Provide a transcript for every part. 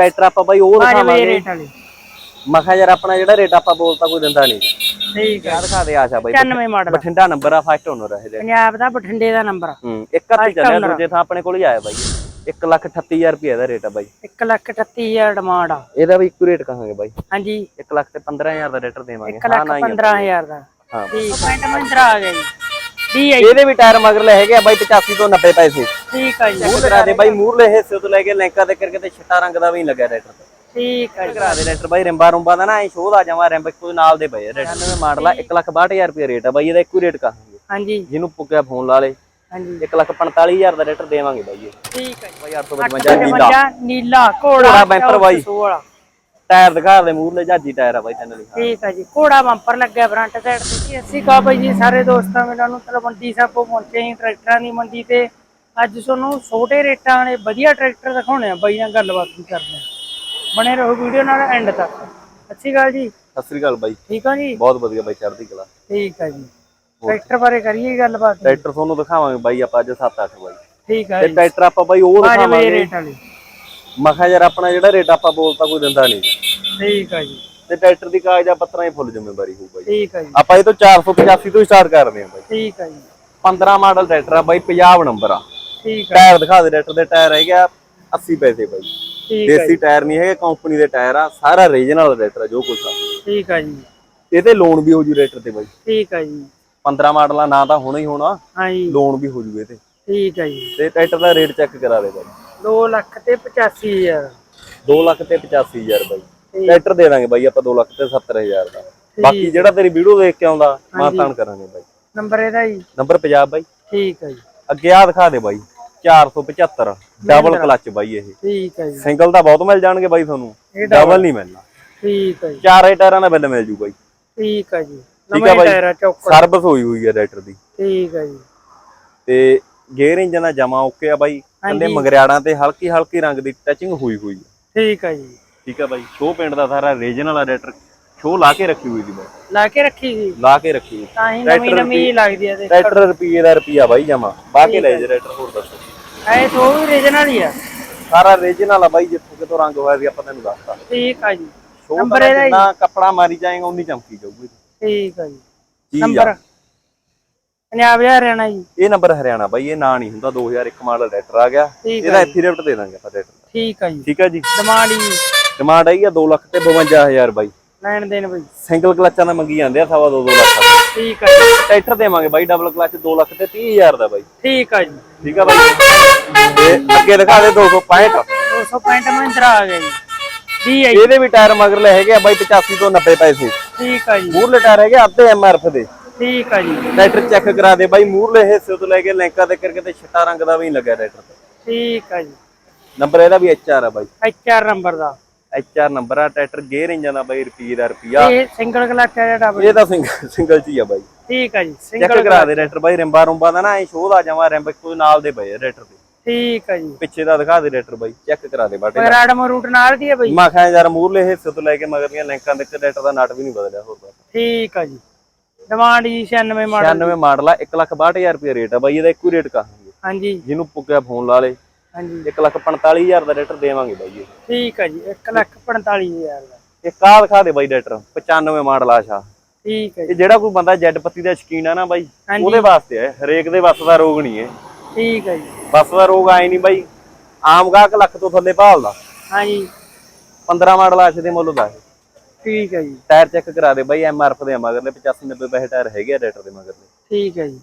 Tractor ਆਪਾਂ ਬਾਈ ਉਹ ਜਾਵੇ ਦਿਖਾਵਾਂਗੇ ਰੇਟ ਵਾਲੀ। ਮੈਂ ਕਿਹਾ ਯਾਰ ਆਪਣਾ ਜਿਹੜਾ ਰੇਟ ਆਪਾਂ ਬੋਲਤਾ ਕੋਈ ਦਿੰਦਾ ਨਹੀਂ ਠੀਕ ਹੈ ਯਾਰ ਦਿਖਾ ਦੇ ਆਸ਼ਾ ਬਾਈ 95 ਮਾਡਲ ਬਠਿੰਡਾ ਨੰਬਰ ਆ ਫਸਟ ਓਨਰ ਹੈ ਇਹਦੇ ਪੰਜਾਬ ਦਾ ਬਠਿੰਡੇ ਦਾ ਨੰਬਰ ਹੂੰ ਇੱਕ ਹੱਥ ਹੀ ਚੱਲਿਆ ਦੂਜੇ ਥਾਂ ਆਪਣੇ ਕੋਲ ਹੀ ਆਇਆ ਬਾਈ। 1 ਲੱਖ 38000 ਰੁਪਏ ਦਾ ਰੇਟ ਆ ਬਾਈ। 1 ਲੱਖ 38000 ਡਿਮਾਂਡ ਆ। ਇਹਦਾ ਵੀ ਇੱਕੋ ਰੇਟ ਕਹਾਂਗੇ ਬਾਈ। ਹਾਂਜੀ। 1 ਲੱਖ ਤੇ 15000 ਦਾ ਰੇਟਰ ਦੇਵਾਂਗੇ। 1 ਲੱਖ 15000 ਦਾ। ਹਾਂ। ਠੀਕ ਪੈਂਟ ਮਹਿੰਦਰਾ ਆ ਗਿਆ ਜੀ। ਠੀਕ ਹੈ ਜੀ। ਇਹਦੇ ਵੀ ਟਾਇਰ ਮਗਰਲੇ ਹੈਗੇ ਆ ਬਾਈ 85 ਤੋਂ 90 ਪੈਸੇ। ਠੀਕ ਹੈ ਜੀ। ਕਰਾ ਦੇ ਬਾਈ ਮੂਰਲੇ ਹਿੱਸੇ ਤੋਂ ਲੈ ਕੇ ਲੈਂਕਾ ਤੇ ਕਰਕੇ ਤੇ ਛਿੱਟਾ ਰੰਗ ਦਾ ਵੀ ਲੱਗਿਆ ਰੇਟਰ ਤੇ। ਠੀਕ ਹੈ ਜੀ। ਕਰਾ ਦੇ ਰੇਟਰ ਬਾਈ ਰਿੰਬਾ ਰੁੰਬਾ ਦਾ ਨਾ ਐ ਸ਼ੋਅ ਦਾ ਜਾਵਾਂ ਰਿੰਬ ਕੋਈ ਨਾਲ ਦੇ ਪਏ ਰੇਟਰ 99 ਮਾਡਲ ਆ। 1 ਲੱਖ 62000 ਰੁਪਏ ਰੇਟ ਆ ਬਾਈ ਇਹਦਾ ਇੱਕੋ ਰੇਟ ਕਹਾਂਗੇ ਹਾਂਜੀ। ਜਿਹਨੂੰ ਪੁੱਗਿਆ ਫੋਨ ਲਾ ਲੇ। ਹਾਂਜੀ। 1 ਲੱਖ 45000 ਦਾ ਰੇਟਰ ਦੇਵਾਂਗੇ ਬਾਈ ਇਹ। ਠੀਕ ਹੈ ਬਾਈ 855 ਨੀਲਾ। 855 ਨੀਲਾ ਘੋੜਾ ਬੈਂਪਰ ਬਾਈ। 400 ਵਾਲਾ। ਟਾਇਰ ਦਿਖਾ ਦੇ ਮੂਰਲੇ ਜਾਜੀ ਟਾਇਰ ਆ ਬਾਈ ਤੈਨੂੰ ਦਿਖਾ। ਠੀਕ ਹੈ ਜੀ ਘੋੜਾ ਬੰਪਰ ਲੱਗਿਆ ਫਰੰਟ ਸਾਈਡ ਤੇ ਜੀ। ਅਸੀਂ ਕਹਾ ਬਾਈ ਜੀ ਸਾਰੇ ਦੋਸਤਾਂ ਮੇਰਾਂ ਨੂੰ ਤਲਵੰਡੀ ਸਾਹਿਬ ਪਹੁੰਚੇ ਹਾਂ ਟਰੈਕਟਰਾਂ ਦੀ ਮੰਡੀ ਤੇ। ਅੱਜ ਤੁਹਾਨੂੰ ਛੋਟੇ ਰੇਟਾਂ ਵਾਲੇ ਵਧੀਆ ਟਰੈਕਟਰ ਦਿਖਾਉਣੇ ਆ ਬਾਈ ਨਾਲ ਗੱਲਬਾਤ ਵੀ ਕਰਦੇ ਆ। ਬਣੇ ਰਹੋ ਵੀਡੀਓ ਨਾਲ ਐਂਡ ਤੱਕ। ਅੱਛੀ ਗੱਲ ਜੀ। ਸਤਿ ਸ੍ਰੀ ਅਕਾਲ ਬਾਈ। ਠੀਕ ਆ ਜੀ? ਬਹੁਤ ਵਧੀਆ ਬਾਈ ਚੜ੍ਹਦੀ ਕਲਾ। ਠੀਕ ਹੈ ਜੀ। ਟਰੈਕਟਰ ਬਾਰੇ ਕਰੀਏ ਗੱਲਬਾਤ ਟਰੈਕਟਰ ਤੁਹਾਨੂੰ ਦਿਖਾਵਾਂਗੇ ਬਾਈ ਆਪਾਂ ਅੱਜ 7-8 ਬਾਈ। ਠੀਕ ਹੈ ਤੇ ਜੀ। ਟਰੈਕਟਰ ਆਪਾਂ ਬਾਈ ਉਹ ਦਿਖਾਵਾਂਗੇ। ਰੇਟ ਵਾਲੀ। ਮੈਂ ਕਿਹਾ ਯਾਰ ਆਪਣਾ ਜਿਹੜਾ ਰੇਟ ਆਪਾਂ ਬੋਲਤਾ ਕੋਈ ਦਿੰਦਾ ਨਹੀਂ। ਠੀਕ ਹੈ ਜੀ। ਤੇ ਟਰੈਕਟਰ ਦੀ ਕਾਗਜ਼ਾਂ ਪੱਤਰਾਂ ਦੀ ਫੁੱਲ ਜ਼ਿੰਮੇਵਾਰੀ ਹੋਊ ਬਾਈ। ਠੀਕ ਹੈ ਜੀ। ਆਪਾਂ ਇਹ ਤੋਂ 485 ਤੋਂ ਸਟਾਰਟ ਕਰਦੇ ਹਾਂ ਬਾਈ। ਠੀਕ ਹੈ ਜੀ। 15 ਮਾਡਲ ਟਰੈਕਟਰ ਆ ਬਾਈ ਪੰਜਾਬ ਨੰਬਰ ਆ। ਠੀਕ ਹੈ ਟਾਇਰ ਦਿਖਾ ਦੇ ਟਰੈਕਟਰ ਦੇ ਟਾਇਰ ਹੈਗੇ ਆ 80 ਪੈਸੇ ਬਾਈ। ਦੇਸੀ ਟਾਇਰ ਨਹੀਂ ਹੈਗੇ ਕੰਪਨੀ ਦੇ ਟਾਇਰ ਆ ਸਾਰਾ ਰੀਜਨਲ ਟਰੈਕਟਰ ਆ ਜੋ ਕੁਛ ਆ। ਠੀਕ ਹੈ ਜੀ। ਇਹ ਤੇ ਲੋਨ ਵੀ ਹੋ ਜੂ ਟਰੈਕਟਰ ਤੇ ਬਾਈ। ਠੀਕ ਹੈ ਜੀ। 15 ਮਾਡਲਾਂ ਨਾ ਤਾਂ ਹੋਣਾ ਹੀ ਹੋਣਾ ਹਾਂ ਜੀ। ਲੋਨ ਵੀ ਹੋ ਜੂ ਇਹ ਤੇ। ਠੀਕ ਹੈ ਜੀ। ਤੇ ਟਰੈਕਟਰ ਦਾ ਰੇਟ ਚੈੱਕ ਕਰਾ ਦੇ ਬਾਈ। 2 ਲੱਖ ਤੇ 85000 2 ਲੱਖ ਤੇ 85000 ਬਾਈ। ਟਰੈਕਟਰ ਦੇ ਦਾਂਗੇ ਬਾਈ ਆਪਾਂ 2 ਲੱਖ ਤੇ 70000 ਦਾ। ਬਾਕੀ ਜਿਹੜਾ ਤੇਰੀ ਵੀਡੀਓ ਦੇਖ ਕੇ ਆਉਂਦਾ ਮਾਨਤਾਨ ਕਰਾਂਗੇ ਬਾਈ। ਨੰਬਰ ਇਹਦਾ ਜੀ। ਨੰਬਰ ਪੰਜਾਬ ਬਾਈ। ਠੀਕ ਹੈ ਜੀ। ਅੱਗੇ ਆ ਦਿਖਾ ਦੇ ਬਾਈ 475 ਡਬਲ ਕਲਚ ਬਾਈ ਇਹ। ਠੀਕ ਹੈ ਜੀ। ਸਿੰਗਲ ਤਾਂ ਬਹੁਤ ਮਿਲ ਜਾਣਗੇ ਬਾਈ ਤੁਹਾਨੂੰ। ਡਬਲ ਨਹੀਂ ਮਿਲਣਾ। ਠੀਕ ਹੈ ਜੀ। ਚਾਰੇ ਟਾਇਰਾਂ ਦਾ ਬਿੱਲ ਮਿਲ ਜੂ ਬਾਈ। ਠੀਕ ਹੈ ਜੀ। ਨਵਾਂ। ਟਾਇਰ ਚੌਕਰ ਸਰਵਿਸ ਹੋਈ ਹੋਈ ਹੈ ਟਰੈਕਟਰ ਦੀ। ਠੀਕ ਹੈ ਜੀ। ਤੇ ਗੇਅਰ ਇੰਜਨ ਦਾ ਜਮਾ ਓਕੇ ਆ ਬਾਈ। ਥੱਲੇ ਮਗਰਿਆੜਾਂ ਤੇ ਹਲਕੀ ਹਲਕੀ ਰੰਗ ਦੀ ਟੱਚਿੰਗ ਹੋਈ ਹੋਈ ਹੈ ਠੀਕ ਹੈ ਜੀ। ਠੀਕ ਆ ਬਾਈ ਸ਼ੋ ਪਿੰਡ ਦਾ ਸਾਰਾ ਰੀਜਨਲ ਆ ਟਰੈਕਟਰ ਸ਼ੋ ਲਾ ਕੇ ਰੱਖੀ ਹੋਈ ਦੀ ਬਾਈ। ਲਾ ਕੇ ਰੱਖੀ ਸੀ। ਲਾ ਕੇ ਰੱਖੀ ਹੋਈ। ਤਾਂ ਹੀ ਨਵੀਂ ਨਵੀਂ ਲੱਗਦੀ ਆ ਤੇ। ਟਰੈਕਟਰ ਰੁਪਈਏ ਦਾ ਰੁਪਈਆ ਬਾਈ ਜਮਾ। ਬਾ ਕੇ ਲੈ ਜੇ ਟਰੈਕਟਰ ਹੋਰ ਦੱਸੋ। ਐ ਸੋ ਵੀ ਰੀਜਨਲ ਹੀ ਆ। ਸਾਰਾ ਰੀਜਨਲ ਆ ਬਾਈ ਜਿੱਥੋਂ ਕਿਤੋਂ ਰੰਗ ਹੋਇਆ ਸੀ ਆਪਾਂ ਤੈਨੂੰ ਦੱਸਤਾ। ਠੀਕ ਹੈ ਜੀ। ਸ਼ੋ ਨੰਬਰ ਇਹਦਾ? ਜਿੰਨਾ ਕੱਪੜਾ ਮਾਰੀ ਜਾਏਗਾ ਉਨੀ ਚਮਕੀ ਜਾਊਗੀ। ਠੀਕ ਹੈ ਜੀ। ਚੀਜ਼ ਆ। ਨੰਬਰ ਪੰਜਾਬ ਜਾਂ ਹਰਿਆਣਾ ਜੀ। ਇਹ ਨੰਬਰ ਹਰਿਆਣਾ ਬਾਈ ਇਹ ਨਾਂ ਨਹੀਂ ਹੁੰਦਾ 2001 ਮਾਡਲ ਟਰੈਕਟਰ ਆ ਗਿਆ। ਠੀਕ ਇਹਦਾ ਐਫੀਡੇਵਿਟ ਦੇ ਦਾਂਗੇ ਆਪਾਂ ਟਰੈਕਟਰ ਦਾ। ਠੀਕ ਹੈ ਜੀ। ਠੀਕ ਹੈ ਜੀ। ਡਿਮਾਂਡ ਜੀ ਡਿਮਾਂਡ ਆਈ ਆ 2 ਲੱਖ ਤੇ 52000 ਬਾਈ। ਲੈਣ ਦੇਣ ਬਈ। ਸਿੰਗਲ ਕਲਚਾਂ ਦਾ ਮੰਗੀ ਜਾਂਦੇ ਆ ਸਵਾ 2 2 ਲੱਖ। ਠੀਕ ਹੈ ਜੀ। ਟਰੈਕਟਰ ਦੇਵਾਂਗੇ ਬਾਈ ਡਬਲ ਕਲਚ 2 ਲੱਖ ਤੇ 30000 ਦਾ ਬਾਈ। ਠੀਕ ਹੈ ਜੀ। ਠੀਕ ਆ ਬਾਈ। ਤੇ ਅੱਗੇ ਦਿਖਾ ਦੇ 265 265 ਮਹਿੰਦਰਾ ਆ ਗਿਆ ਜੀ। ਜੀ ਹੈ ਜੀ ਇਹਦੇ ਵੀ ਟਾਇਰ ਮਗਰਲੇ ਹੈਗੇ ਆ ਬਾਈ 85 ਤੋਂ 90 ਪੈਸੇ। ਠੀਕ ਹੈ ਜੀ। ਮੂਰਲੇ ਟਾਇਰ ਹੈਗੇ ਅੱਧੇ ਐਮਆਰਐਫ ਦੇ। ਠੀਕ ਹੈ ਜੀ। ਟਰੈਕਟਰ ਚੈੱਕ ਕਰਾ ਦੇ ਬਾਈ ਮੂਰਲੇ ਹਿੱਸੇ ਤੋਂ ਲੈ ਕੇ ਲੈਂਕਾ ਤੇ ਕਰਕੇ ਤੇ ਛਿੱਟਾ ਰੰਗ ਦਾ ਵੀ ਨਹੀਂ ਲੱਗਿਆ ਟਰੈਕਟਰ ਤੇ। ਠੀਕ ਹੈ ਜੀ। ਨੰਬਰ ਇਹਦਾ ਵੀ ਐਚਆਰ ਆ ਬਾਈ। ਐਚਆਰ ਨੰਬਰ ਦਾ। ਐਚਆਰ ਨੰਬਰ ਆ ਟਰੈਕਟਰ ਗੇਅਰ ਇੰਜਨ ਦਾ ਬਾਈ ਰੁਪਈਏ ਦਾ ਰੁਪਈਆ। ਇਹ ਸਿੰਗਲ ਕਲਚ ਹੈ ਜਿਹੜਾ ਬਈ ਇਹ ਤਾਂ ਸਿੰਗਲ ਸਿੰਗਲ ਚ ਹੀ ਆ ਬਾਈ। ਠੀਕ ਹੈ ਜੀ ਚੈੱਕ ਸਿੰਗਲ ਕਰਾ ਦੇ ਟਰੈਕਟਰ ਬਾਈ ਰਿੰਬਾ ਰੁੰਬਾ ਦਾ ਨਾ ਐ ਸ਼ੋਅ ਦਾ ਜਾਵਾਂ ਰਿੰਬ ਕੋਈ ਨਾਲ ਦੇ ਪਏ ਆ ਟਰੈਕਟਰ ਦੇ। ਠੀਕ ਹੈ ਜੀ। ਪਿੱਛੇ ਦਾ ਦਿਖਾ ਦੇ ਟਰੈਕਟਰ ਬਾਈ ਚੈੱਕ ਕਰਾ ਦੇ ਬਾਟੇ ਮਗਰਾੜਮ ਰੂਟ ਨਾਲ ਦੀ ਹੈ ਬਈ? ਮੈਂ ਕਿਹਾ ਯਾਰ ਮੂਰਲੇ ਹਿੱਸੇ ਤੋਂ ਲੈ ਕੇ ਮਗਰਲੀਆਂ ਲਿੰਕਾਂ ਦੇ ਟਰੈਕਟਰ ਦਾ ਨਟ ਵੀ ਨਹੀਂ ਬਦਲਿਆ ਹੋਰ ਬਸ। ਠੀਕ ਹੈ ਜੀ। ਡਿਮਾਂਡ ਜੀ 96 ਮਾਡਲ। 96 ਮਾਡਲ ਆ 162000 ਰੁਪਏ ਰੇਟ ਆ ਬਾਈ ਇਹਦਾ ਇੱਕੋ ਰੇਟ ਕਹਾਂਗੇ ਹਾਂਜੀ। ਜਿਹਨੂੰ ਪੁੱਗਿਆ ਫੋਨ ਲਾ ਲੇ। ਹਾਂਜੀ। 145000 ਦਾ ਟਰੈਕਟਰ ਦੇਵਾਂਗੇ ਬਾਈ ਇਹ ਠੀਕ ਹੈ ਜੀ 1 ਲੱਖ 45000 ਦਾ। ਇਹ ਕਾਹ ਦਿਖਾ ਦੇ ਬਾਈ ਟਰੈਕਟਰ 95 ਮਾਡਲ ਆਸ਼ਾ ਠੀਕ ਹੈ ਜੀ। ਇਹ ਜਿਹੜਾ ਕੋਈ ਬੰਦਾ ਜੈਡ ਪੱਤੀ ਦਾ ਸ਼ਕੀਨ ਆ ਨਾ ਬਾਈ। ਉਹਦੇ ਵਾਸਤੇ ਹੈ ਹਰੇਕ ਦੇ ਵੱਸ ਦਾ ਰੋਗ ਨਹੀਂ ਹੈ। ਠੀਕ ਹੈ ਜੀ। ਵੱਸ ਦਾ ਰੋਗ ਆਏ ਨਹੀਂ ਬਾਈ ਆਮ ਗਾਹਕ ਲੱਖ ਤੋਂ ਥੱਲੇ ਭਾਲਦਾ। ਹਾਂਜੀ। 15 ਮਾਡਲ ਆਸ਼ੇ ਦੇ ਮੁੱਲ ਦਾ। ਠੀਕ ਹੈ ਜੀ। ਟਾਇਰ ਚੈੱਕ ਕਰਾ ਦੇ ਬਾਈ ਐਮਆਰਐਫ ਦੇ ਆ ਮਗਰਲੇ 85 90 ਪੈਸੇ ਟਾਇਰ ਹੈਗੇ ਆ ਟਰੈਕਟਰ ਦੇ ਮਗਰਲੇ। ਠੀਕ ਹੈ ਜੀ।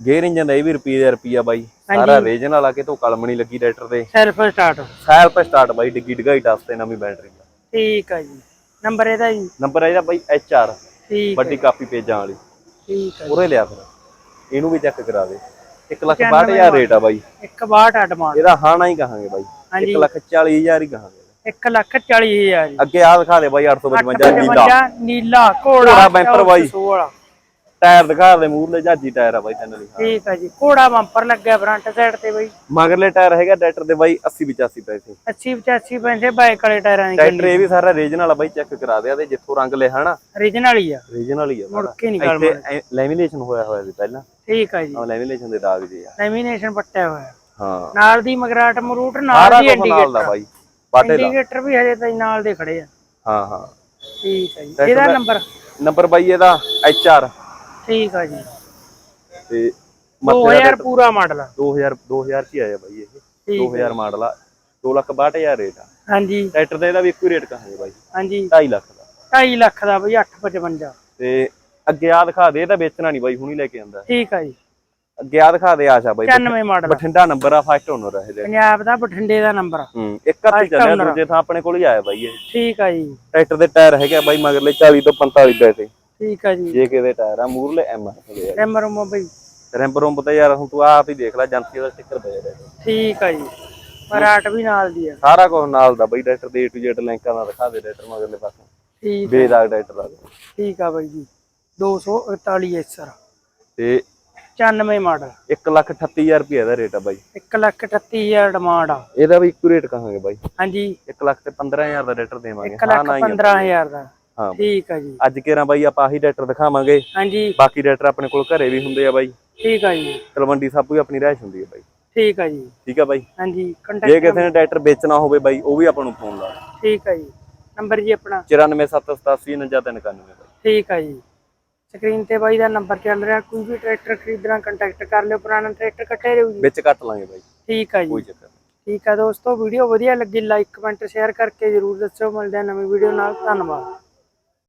ਗੇਅਰ ਇੰਜਨ ਦਾ ਇਹ ਵੀ ਰੁਪਈਏ ਦਾ ਰੁਪਈਆ ਬਾਈ। ਸਾਰਾ ਰੀਜਨਲ ਆ ਕੇ ਤੋਂ ਕਲਮ ਨਹੀਂ ਲੱਗੀ ਟਰੈਕਟਰ ਦੇ ਸੈਲਫ ਸਟਾਰਟ ਸਾਲ ਪੇ ਸਟਾਰਟ ਬਾਈ ਡਿੱਗੀ ਡਿਗਾਈ ਟਸ ਤੇ ਨਵੀਂ ਬੈਟਰੀ ਦਾ। ਠੀਕ ਹੈ ਜੀ। ਨੰਬਰ ਇਹਦਾ ਜੀ। ਨੰਬਰ ਹੈ ਇਹਦਾ ਬਾਈ HR ਠੀਕ ਵੱਡੀ ਕਾਪੀ ਪੇਜਾਂ ਵਾਲੀ। ਠੀਕ ਹੈ ਉਰੇ ਲਿਆ ਫਿਰ। ਇਹਨੂੰ ਵੀ ਚੈੱਕ ਕਰਾ ਦੇ 1 ਲੱਖ 62000 ਰੇਟ ਆ ਬਾਈ। ਇੱਕ 62 ਡਿਮਾਂਡ ਇਹਦਾ ਹਾਣਾ ਹੀ ਕਹਾਂਗੇ ਬਾਈ। ਹਾਂਜੀ। 1 ਲੱਖ 40000 ਹੀ ਕਹਾਂਗੇ। 1 ਲੱਖ 40000 ਜੀ। ਅੱਗੇ ਆ ਦਿਖਾ ਦੇ ਬਾਈ 855 ਨੀਲਾ 855 ਨੀਲਾ। ਘੋੜਾ ਬੈਂਪਰ ਬਾਈ। 400 ਵਾਲਾ ਟਾਇਰ ਦਿਖਾ ਦੇ ਮੂਰਲੇ ਜਾਜੀ ਟਾਇਰ ਆ ਬਾਈ ਤੈਨੂੰ ਦਿਖਾ ਠੀਕ ਹੈ ਜੀ ਘੋੜਾ ਬੰਪਰ ਲੱਗਿਆ ਫਰੰਟ ਸਾਈਡ ਤੇ ਬਈ। ਮਗਰਲੇ ਟਾਇਰ ਹੈਗਾ ਟਰੈਕਟਰ ਦੇ ਬਾਈ 80 85 ਪੈਸੇ। 80 85 ਪੈਸੇ ਬਾਈਕ ਵਾਲੇ ਟਾਇਰਾਂ ਦੀ ਟਰੈਕਟਰ ਇਹ ਵੀ ਸਾਰਾ ਰੀਜਨਲ ਆ ਬਾਈ ਚੈੱਕ ਕਰਾ ਦੇ ਆ ਤੇ ਜਿੱਥੋਂ ਰੰਗ ਲਿਆ ਹਨਾ। ਓਰੀਜਨਲ ਹੀ ਆ। ਰੀਜਨਲ ਹੀ ਆ ਮੁੜ ਕੇ ਨਹੀਂ ਗੱਲ ਇੱਥੇ ਲੈਮੀਨੇਸ਼ਨ ਹੋਇਆ ਹੋਇਆ ਸੀ ਪਹਿਲਾਂ। ਠੀਕ ਹੈ ਜੀ। ਆ ਲੈਮੀਨੇਸ਼ਨ ਦੇ ਦਾਗ ਜੇ ਆ। ਲੈਮੀਨੇਸ਼ਨ ਪੱਟਿਆ ਹੋਇਆ। ਹਾਂ। ਨਾਲ ਦੀ ਮਗਰਾਟ ਮਰੂਟ ਨਾਲ ਦੀ ਇੰਡੀਕੇਟਰ ਬਾਈ ਬਾਟੇ ਦਾ। ਇੰਡੀਕੇਟਰ ਵੀ ਹਜੇ ਤਾਈ ਨਾਲ ਦੇ ਖੜੇ ਆ। ਹਾਂ ਹਾਂ। ਠੀਕ ਹੈ ਜੀ। ਇਹਦਾ ਨੰਬਰ ਨੰਬਰ ਬਾਈ ਇਹਦਾ HR ਠੀਕ ਆ ਜੀ। ਤੇ ਮੱਥੇ 2000 ਪੂਰਾ ਮਾਡਲ 2000 2000 ਚ ਹੀ ਆਇਆ ਬਾਈ ਇਹ। ਠੀਕ 2000 ਮਾਡਲ ਆ। 262000 ਰੇਟ ਆ। ਹਾਂਜੀ। ਟਰੈਕਟਰ ਦਾ ਇਹਦਾ ਵੀ ਇੱਕੋ ਹੀ ਰੇਟ ਕਹਾਂਗੇ ਬਾਈ। ਹਾਂਜੀ। 2.5 ਲੱਖ ਦਾ। 2.5 ਲੱਖ ਦਾ ਬਈ 855 ਤੇ ਅੱਗੇ ਆ ਦਿਖਾ ਦੇ ਇਹ ਤਾਂ ਵੇਚਣਾ ਨਹੀਂ ਬਾਈ ਹੁਣੀ ਲੈ ਕੇ ਆਂਦਾ। ਠੀਕ ਆ ਜੀ। ਅੱਗੇ ਆ ਦਿਖਾ ਦੇ ਆਸ਼ਾ ਬਾਈ। 95 ਮਾਡਲ ਬਠਿੰਡਾ ਨੰਬਰ ਆ ਫਸਟ ਓਨਰ ਆ ਇਹਦੇ ਪੰਜਾਬ ਦਾ ਬਠਿੰਡੇ ਦਾ ਨੰਬਰ ਹੂੰ ਇੱਕ ਹੱਥ ਹੀ ਚੱਲਿਆ ਦੂਜੇ ਥਾਂ ਆਪਣੇ ਕੋਲ ਹੀ ਆਇਆ ਬਾਈ ਇਹ। ਠੀਕ ਆ ਜੀ। ਟਰੈਕਟਰ ਦੇ ਟਾਇਰ ਹੈਗੇ ਆ ਬਾਈ ਮਗਰਲੇ 40 ਤੋਂ 45 ਬੈਠੇ ਠੀਕ ਆ ਜੀ। ਜੇ ਕਿਹਦੇ ਟਾਇਰ ਆ ਮੂਰਲੇ ਐਮ ਹੈਗੇ ਆ ਰੈਮਰ ਰੂਮ ਬਈ। ਰੈਂਪ ਰੁੰਪ ਤੇ ਯਾਰ ਹੁਣ ਤੂੰ ਆਪ ਹੀ ਦੇਖ ਲੈ ਏਜੰਸੀ ਦਾ ਸਟicker ਪਿਆ ਰਿਹਾ ਠੀਕ ਆ ਜੀ। ਮਰਾਟ ਵੀ ਨਾਲ ਦੀ ਆ। ਸਾਰਾ ਕੁਝ ਨਾਲ ਦਾ ਬਾਈ ਟਰੈਕਟਰ ਦੇ A to Z ਲਿੰਕਾਂ ਦਾ ਦਿਖਾ ਦੇ ਟਰੈਕਟਰ ਮਗਰਲੇ ਪਾਸੇ। ਠੀਕ ਬੇਦਾਗ ਟਰੈਕਟਰ ਦਾ। ਠੀਕ ਆ ਬਾਈ ਜੀ। 241 ਐਸਰ। ਤੇ 95 ਮਾਡਲ। 138000 ਰੁਪਏ ਦਾ ਰੇਟ ਆ ਬਾਈ। 1 ਲੱਖ 38000 ਡਿਮਾਂਡ ਆ। ਇਹਦਾ ਵੀ ਇੱਕੋ ਰੇਟ ਕਹਾਂਗੇ ਬਾਈ। ਹਾਂਜੀ। 1 ਲੱਖ ਤੇ 15000 ਦਾ ਟਰੈਕਟਰ ਦੇਵਾਂਗੇ। 1 ਲੱਖ 15000 ਦਾ। ਹਾਂ ਠੀਕ ਆ ਜੀ। ਅੱਜ ਕਿਹੜਾ ਬਾਈ ਆਪਾਂ ਆਹੀ ਟਰੈਕਟਰ ਦਿਖਾਵਾਂਗੇ। ਹਾਂਜੀ। ਬਾਕੀ ਟਰੈਕਟਰ ਆਪਣੇ ਕੋਲ ਘਰੇ ਵੀ ਹੁੰਦੇ ਆ ਬਾਈ। ਠੀਕ ਆ ਜੀ। ਤਲਵੰਡੀ ਸਾਬੂ ਹੀ ਆਪਣੀ ਰਹਿਸ਼ ਹੁੰਦੀ ਹੈ ਬਾਈ। ਠੀਕ ਆ ਜੀ। ਠੀਕ ਆ ਬਾਈ। ਹਾਂਜੀ ਜੇ ਕੰਟੈਕਟ ਕਿਸੇ ਨੇ ਟਰੈਕਟਰ ਵੇਚਣਾ ਹੋਵੇ ਬਾਈ ਉਹ ਵੀ ਆਪਾਂ ਨੂੰ ਫੋਨ ਲਾ ਠੀਕ ਆ ਜੀ। ਨੰਬਰ ਜੀ ਆਪਣਾ। 94787 ਬਾਈ। ਠੀਕ ਆ ਜੀ। ਸਕਰੀਨ ਤੇ ਬਾਈ ਦਾ ਨੰਬਰ ਚੱਲ ਰਿਹਾ ਕੋਈ ਵੀ ਟਰੈਕਟਰ ਖਰੀਦਣਾ ਕੰਟੈਕਟ ਕਰ ਲਿਓ ਪੁਰਾਣਾ ਟਰੈਕਟਰ ਕੱਟੇ ਰਹੂ ਜੀ ਵਿੱਚ ਕੱਟ ਲਾਂਗੇ ਬਾਈ। ਠੀਕ ਆ ਜੀ। ਕੋਈ ਚੱਕਰ ਨਹੀਂ। ਠੀਕ ਆ ਦੋਸਤੋ ਵੀਡੀਓ ਵਧੀਆ ਲੱਗੀ ਲਾਈਕ ਕਮੈਂਟ ਸ਼ੇਅਰ ਕਰਕੇ ਜਰੂਰ ਦੱਸਿਓ। ਮਿਲਦੇ ਆ ਨਵੀਂ ਵੀਡੀਓ ਨਾਲ। ਧੰਨਵਾਦ।